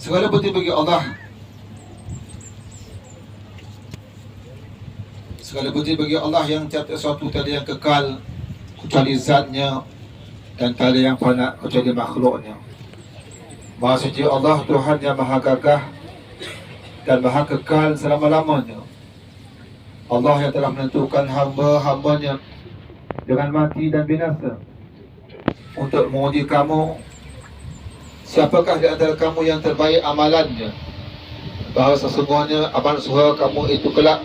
Segala puji bagi Allah. Segala puji bagi Allah yang tiada sesuatu tiada yang kekal Kecuali zatnya Dan tiada yang fana kecuali makhluknya. Maha suci Allah Tuhan yang maha gagah Dan maha kekal selama-lamanya. Allah yang telah menentukan hamba-hambanya Dengan mati dan binasa Untuk menguji kamu Siapakah di antara kamu yang terbaik amalannya? Bahawa sesungguhnya amal suha kamu itu kelak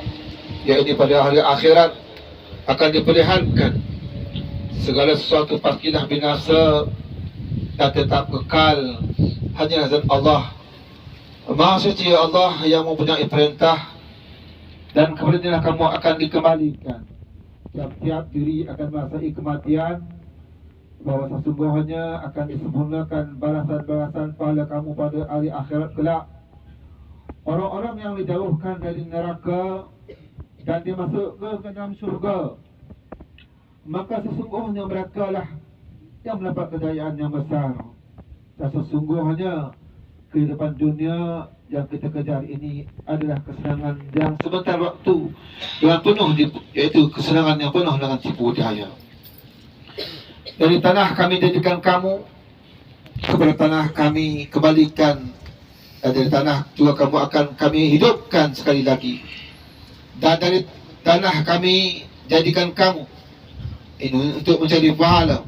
Iaitu pada hari akhirat Akan diperlihatkan Segala sesuatu pastilah binasa Dan tetap kekal. Hanya zat Allah Maha suci Allah yang mempunyai perintah Dan kemudian kamu akan dikembalikan. Tiap-tiap diri akan merasai kematian bahawa sesungguhnya akan disempurnakan balasan-balasan pahala kamu pada hari akhirat kelak. Orang-orang yang dijauhkan dari neraka dan dimasukkan ke dalam syurga. Maka sesungguhnya mereka lah yang mendapat kejayaan yang besar. Dan sesungguhnya kehidupan dunia yang kita kejar ini adalah kesenangan yang sebentar waktu dengan penuh iaitu kesenangan yang penuh dengan tipu daya. Dari tanah kami jadikan kamu Kepada tanah kami kembalikan. Dan dari tanah juga kamu akan kami hidupkan sekali lagi. Dan dari tanah kami jadikan kamu Ini untuk mencari pahala.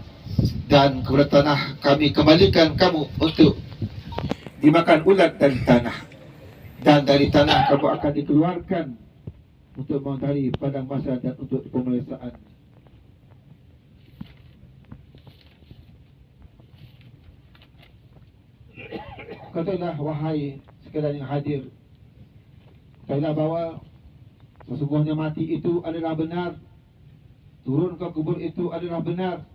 Dan kepada tanah kami kembalikan kamu untuk Dimakan ulat dari tanah. Dan dari tanah kamu akan dikeluarkan Untuk mencari padang masa dan untuk pemeriksaan Katakanlah wahai sekalian yang hadir. Katakanlah bahawa Sesungguhnya mati itu adalah benar. Turun ke kubur itu adalah benar.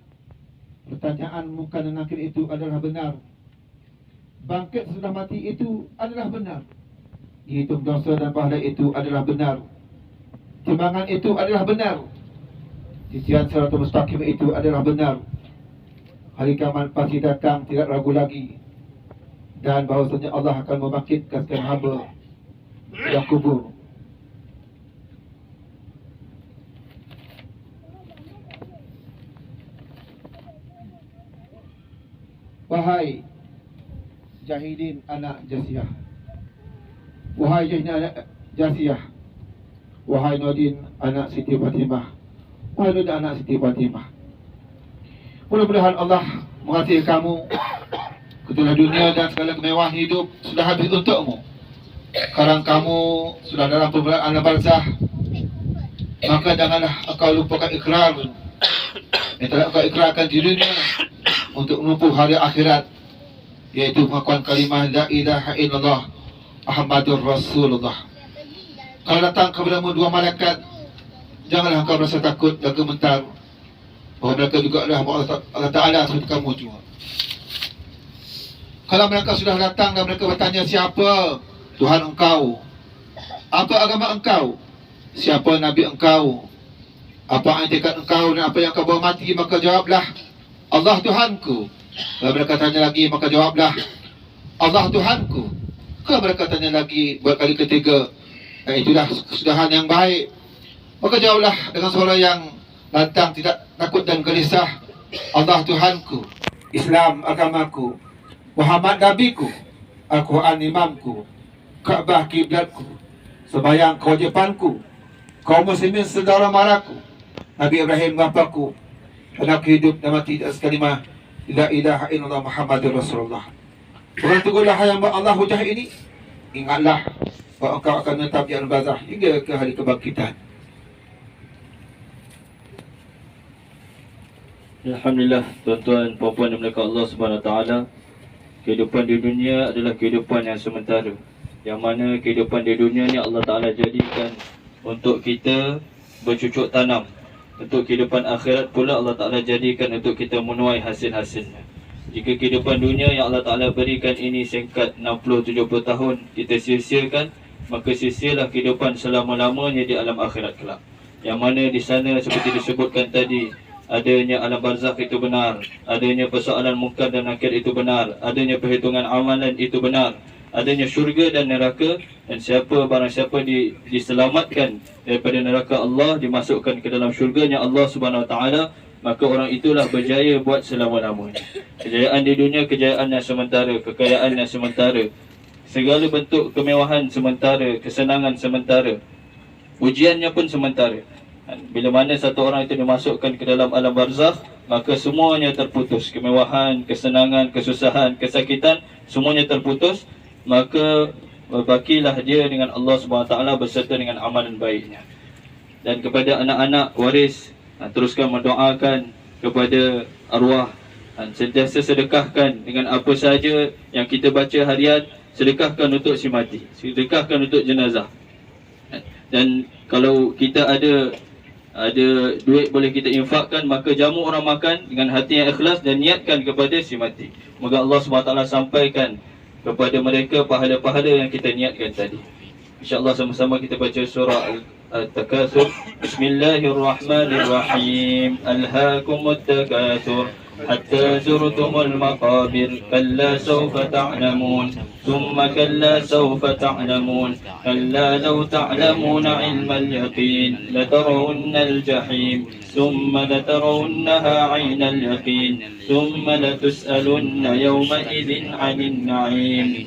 Pertanyaan muka nakir itu adalah benar. Bangkit sesudah mati itu adalah benar. Dihitung dosa dan pahala itu adalah benar. Timbangan itu adalah benar. Titian seratus mustaqim itu adalah benar. Hari kiamat pasti datang tidak ragu lagi dan bahawasanya Allah akan membangkitkan sekalian hamba yang kubur. Wahai Jahidin anak Jasiyah. Wahai Jahidin anak Jasiyah. Wahai Nordin anak Siti Fatimah. Wahai Nordin anak Siti Fatimah. Mudah-mudahan Allah mengasihi kamu Ketulah dunia dan segala kemewahan hidup sudah habis untukmu. Sekarang kamu sudah dalam perbulan alam barzah. Maka janganlah engkau lupakan ikrar. Yang telah engkau ikrarkan di dunia untuk menempuh hari akhirat. Iaitu pengakuan kalimah La ilaha illallah Muhammadur Rasulullah. Kalau datang kepadamu dua malaikat, janganlah engkau merasa takut dan gemetar. Bahawa mereka juga adalah Allah Ta'ala seperti kamu juga. Kalau mereka sudah datang dan mereka bertanya siapa Tuhan engkau? Apa agama engkau? Siapa Nabi engkau? Apa etikat engkau dan apa yang kau bawa mati? Maka jawablah Allah Tuhanku. Kalau mereka tanya lagi maka jawablah Allah Tuhanku. Kalau mereka tanya lagi buat kali ketiga eh, Itulah kesudahan yang baik. Maka jawablah dengan suara yang lantang Tidak takut dan gelisah Allah Tuhanku Islam agamaku Muhammad Nabiku Al-Quran imamku Kaabah kiblatku Sebayang kewajipanku Kaum muslimin saudara maraku Nabi Ibrahim bapaku Dan aku hidup dan mati di atas kalimah La ilaha illallah Muhammadur Rasulullah. Orang tunggulah yang Allah hujah ini. Ingatlah Bahawa engkau akan menetap di Al-Bazah Hingga ke hari kebangkitan. Alhamdulillah tuan-tuan puan-puan dan mereka Allah Subhanahu Taala. Kehidupan di dunia adalah kehidupan yang sementara. Yang mana kehidupan di dunia ni Allah Taala jadikan untuk kita bercucuk tanam. Untuk kehidupan akhirat pula Allah Taala jadikan untuk kita menuai hasil-hasilnya. Jika kehidupan dunia yang Allah Taala berikan ini singkat 60 70 tahun kita sia-siakan, maka sia-sialah kehidupan selama-lamanya di alam akhirat kelak. Yang mana di sana seperti disebutkan tadi adanya alam barzakh itu benar, adanya persoalan mungkar dan nakir itu benar, adanya perhitungan amalan itu benar, adanya syurga dan neraka dan siapa barang siapa di, diselamatkan daripada neraka Allah dimasukkan ke dalam syurganya Allah Subhanahu Wa Taala maka orang itulah berjaya buat selama-lamanya. Kejayaan di dunia kejayaan yang sementara, kekayaan yang sementara. Segala bentuk kemewahan sementara, kesenangan sementara. Ujiannya pun sementara. Bila mana satu orang itu dimasukkan ke dalam alam barzakh, maka semuanya terputus. Kemewahan, kesenangan, kesusahan, kesakitan, semuanya terputus. Maka berbakilah dia dengan Allah SWT berserta dengan amalan baiknya. Dan kepada anak-anak waris, ha, teruskan mendoakan kepada arwah dan sentiasa sedekahkan dengan apa sahaja yang kita baca harian sedekahkan untuk si mati sedekahkan untuk jenazah dan kalau kita ada ada duit boleh kita infakkan maka jamu orang makan dengan hati yang ikhlas dan niatkan kepada si mati. Moga Allah SWT sampaikan kepada mereka pahala-pahala yang kita niatkan tadi. InsyaAllah sama-sama kita baca surah Al-Takathur. Bismillahirrahmanirrahim. Alhaakumut takathur حتى زرتم المقابر كلا سوف تعلمون. ثم كلا سوف تعلمون. كلا لو تعلمون علم اليقين لترون الجحيم. ثم لترونها عين اليقين. ثم لتسألن يومئذ عن النعيم.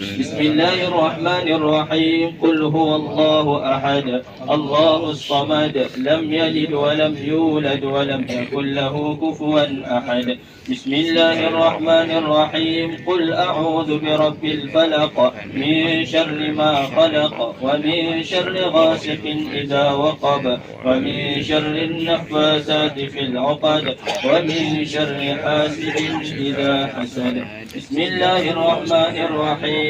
بسم الله الرحمن الرحيم. قل هو الله أحد. الله الصمد. لم يلد ولم يولد ولم يكن له كفوا أحد. بسم الله الرحمن الرحيم. قل أعوذ برب الفلق. من شر ما خلق. ومن شر غاسق إذا وقب. ومن شر النفاثات في العقد. ومن شر حاسد إذا حسد. بسم الله الرحمن الرحيم.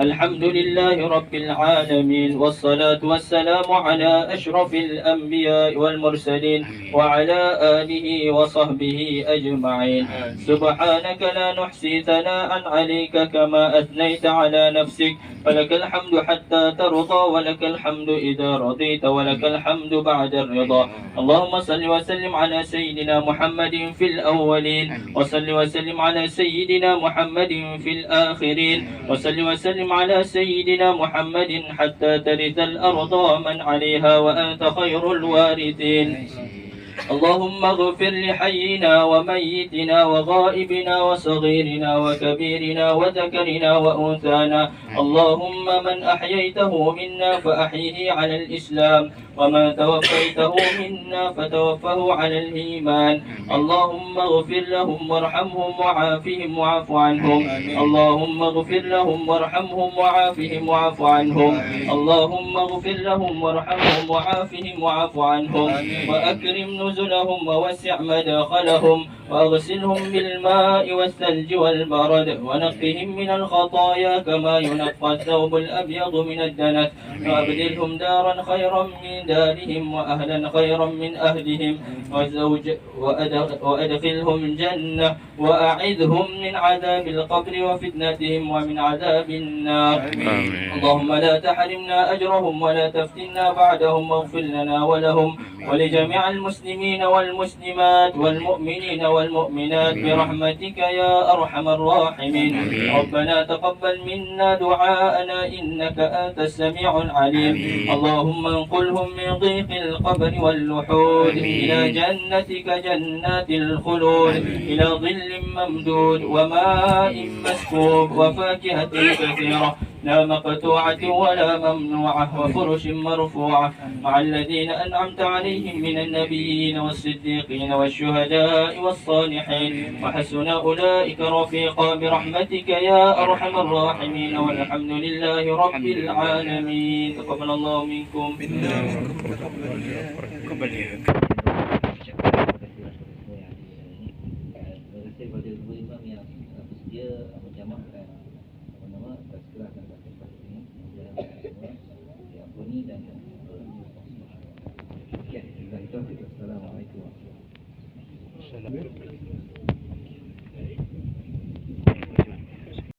الحمد لله رب العالمين والصلاة والسلام على أشرف الأنبياء والمرسلين وعلى آله وصحبه أجمعين. سبحانك لا نحصي ثناء عليك كما أثنيت على نفسك. فلك الحمد حتى ترضى ولك الحمد إذا رضيت ولك الحمد بعد الرضا. اللهم صل وسلم على سيدنا محمد في الأولين وصل وسلم على سيدنا محمد في الآخرين وصل وسلم على سيدنا محمد حتى ترث الأرض ومن عليها وأنت خير الوارثين. اللهم اغفر لحينا وميتنا وغائبنا وصغيرنا وكبيرنا وذكرنا وأنثانا. اللهم من أحييته منا فأحيه على الإسلام. ومن توفيته منا فتوفه على الإيمان. اللهم اغفر لهم وارحمهم وعافهم واعف عنهم. اللهم اغفر لهم وارحمهم وعافهم واعف عنهم. اللهم اغفر لهم وارحمهم وعافهم واعف عنهم. وأكرم نزلهم ووسع مداخلهم. واغسلهم بالماء والثلج والبرد ونقهم من الخطايا كما ينقى الثوب الأبيض من الدنس. وأبدلهم دارا خيرا من دارهم وأهلا خيرا من أهلهم. وزوج وأدخ- وأدخلهم جنة وأعذهم من عذاب القبر وفتنتهم ومن عذاب النار. اللهم لا تحرمنا أجرهم ولا تفتنا بعدهم واغفر لنا ولهم ولجميع المسلمين والمسلمات والمؤمنين والمؤمنات برحمتك يا أرحم الراحمين. ربنا تقبل منا دعاءنا إنك أنت السميع العليم. اللهم انقلهم من ضيق القبر واللحود إلى جنتك جنات الخلود. إلى ظل ممدود وماء مسكوب وفاكهة كثيرة. لا مقطوعة ولا ممنوعة وفرش مرفوعة مع الذين أنعمت عليهم من النبيين والصديقين والشهداء والصالحين. وحسن أولئك رفيقا برحمتك يا أرحم الراحمين. والحمد لله رب العالمين. تقبل الله منكم. Terima